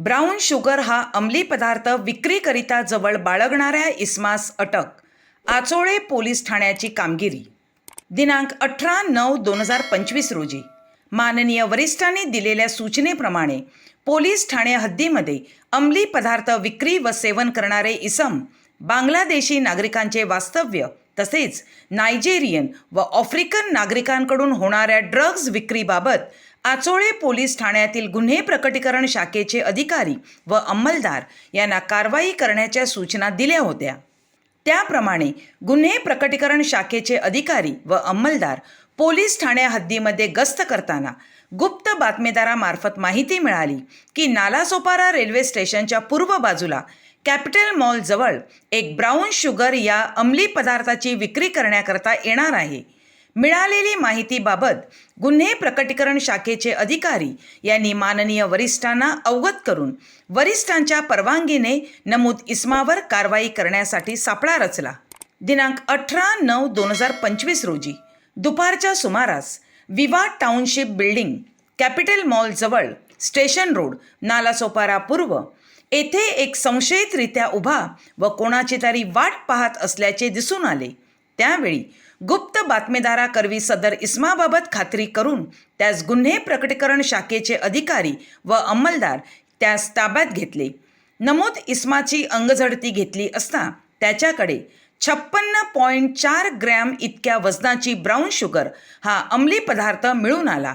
Brown sugar हा अंमली पदार्थ विक्रीकरिता जवळ बाळगणाऱ्या इस्मास अटक आचोळे पोलीस ठाण्याची कामगिरी. दिनांक अठरा नऊ दोन हजार पंचवीस रोजी माननीय वरिष्ठांनी दिलेल्या सूचनेप्रमाणे पोलीस ठाणे हद्दीमध्ये अंमली पदार्थ विक्री व सेवन करणारे इसम बांगलादेशी नागरिकांचे वास्तव्य तसेच नायजेरियन व आफ्रिकन नागरिकांकडून होणाऱ्या ड्रग्ज विक्रीबाबत आचोळे पोलीस ठाण्यातील गुन्हे प्रकटीकरण शाखेचे अधिकारी व अंमलदार यांना कारवाई करण्याच्या सूचना दिल्या होत्या. त्याप्रमाणे गुन्हे प्रकटीकरण शाखेचे अधिकारी व अंमलदार पोलीस ठाण्या हद्दीमध्ये गस्त करताना गुप्त बातमीदारामार्फत माहिती मिळाली की नालासोपारा रेल्वे स्टेशनच्या पूर्व बाजूला कॅपिटल मॉलजवळ एक ब्राऊन शुगर या अंमली पदार्थाची विक्री करण्याकरता येणार आहे. मिळालेली माहितीबाबत गुन्हे प्रकटीकरण शाखेचे अधिकारी यांनी माननीय वरिष्ठांना अवगत करून वरिष्ठांच्या परवानगीने नमूद इस्मावर कारवाई करण्यासाठी सापळा रचला. दिनांक अठरा नऊ दोन हजार पंचवीस रोजी दुपारच्या सुमारास विवा टाउनशिप बिल्डिंग कॅपिटल मॉलजवळ स्टेशन रोड नालासोपारा पूर्व येथे एक संशयितरित्या उभा व कोणाची तरी वाट पाहत असल्याचे दिसून आले. त्यावेळी गुप्त बातमीदाराकरवी सदर इस्माबाबत खात्री करून त्यास गुन्हे प्रकटीकरण शाखेचे अधिकारी व अंमलदार त्यास ताब्यात घेतले. नमूद इस्माची अंगझडती घेतली असता त्याच्याकडे छप्पन्न पॉईंट चार ग्रॅम इतक्या वजनाची ब्राऊन शुगर हा अंमली पदार्थ मिळून आला.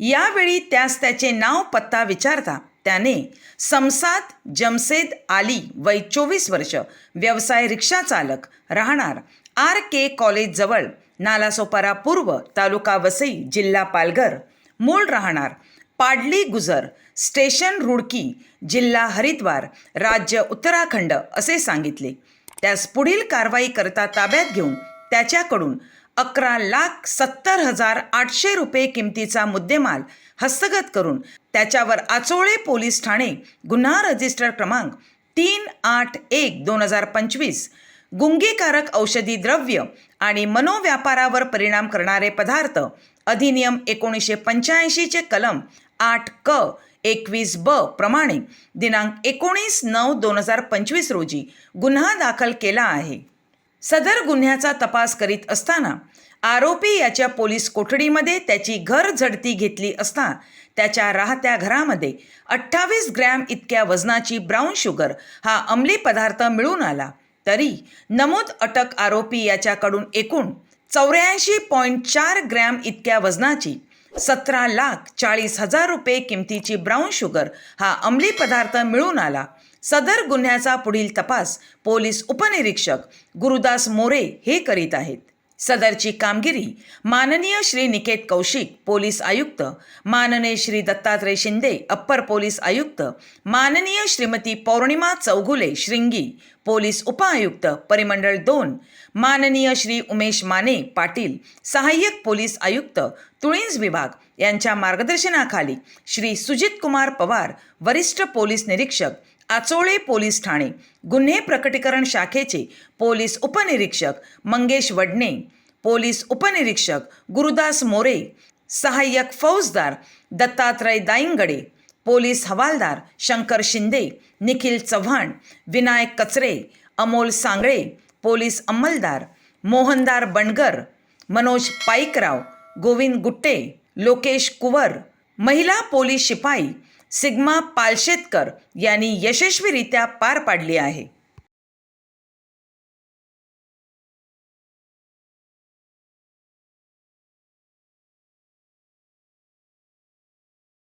यावेळी त्यास त्याचे नाव पत्ता विचारता त्याने समसाद जमसेद आली वय चोवीस वर्ष व्यवसाय रिक्षा चालक राहणार आर के कॉलेजजवळ नालासोपारा पूर्व तालुका वसई जिल्हा पालघर. मूळ राहणार पाडली गुजर स्टेशन रुडकी जिल्हा हरिद्वार राज्य उत्तराखंड असे सांगितले. त्यास पुढील कारवाई करता ताब्यात घेऊन त्याच्याकडून अकरा लाख सत्तर हजार आठशे रुपये किमतीचा मुद्देमाल हस्तगत करून त्याच्यावर आचोळे पोलीस ठाणे गुन्हा रजिस्टर क्रमांक तीन आठ एक दोन हजार पंचवीस गुंगीकारक औषधी द्रव्य आणि मनोव्यापारावर परिणाम करणारे पदार्थ अधिनियम एकोणीसशे पंच्याऐंशीचे कलम आठ क एकवीस ब प्रमाणे दिनांक एकोणीस नऊ दोन हजार पंचवीस रोजी गुन्हा दाखल केला आहे. सदर गुन्ह्याचा तपास करीत असताना आरोपी याच्या पोलीस कोठडीमध्ये त्याची घर झडती घेतली असता त्याच्या राहत्या घरामध्ये अठ्ठावीस ग्रॅम इतक्या वजनाची ब्राऊन शुगर हा अंमली पदार्थ मिळून आला. तरी नमूद अटक आरोपी याच्याकडून एकूण चौऱ्याऐंशी पॉईंट चार ग्रॅम इतक्या वजनाची सतरा लाख चाळीस हजार रुपये किमतीची ब्राऊन शुगर हा अंमली पदार्थ मिळून आला. सदर गुन्ह्याचा पुढील तपास पोलीस उपनिरीक्षक गुरुदास मोरे हे करीत आहेत. सदरची कामगिरी माननीय श्री निकेत कौशिक पोलीस आयुक्त माननीय श्री दत्तात्रय शिंदे अप्पर पोलीस आयुक्त माननीय श्रीमती पौर्णिमा चौघुले श्रिंगी पोलीस उपआयुक्त परिमंडळ दोन माननीय श्री उमेश माने पाटील सहाय्यक पोलीस आयुक्त तुळींज विभाग यांच्या मार्गदर्शनाखाली श्री सुजित कुमार पवार वरिष्ठ पोलीस निरीक्षक आचोळे पोलीस ठाणे. गुन्हे प्रकटीकरण शाखेचे पोलीस उपनिरीक्षक मंगेश वडणे पोलीस उपनिरीक्षक गुरुदास मोरे सहाय्यक फौजदार दत्तात्रय दाईंगडे पोलीस हवालदार शंकर शिंदे निखिल चव्हाण विनायक कचरे अमोल सांगळे पोलीस अंमलदार मोहनदार बणगर मनोज पाईकराव गोविंद गुट्टे लोकेश कुवर महिला पोलीस शिपाई सिग्मा पालशेतकर यांनी यशस्वीरित्या पार पाडली आहे.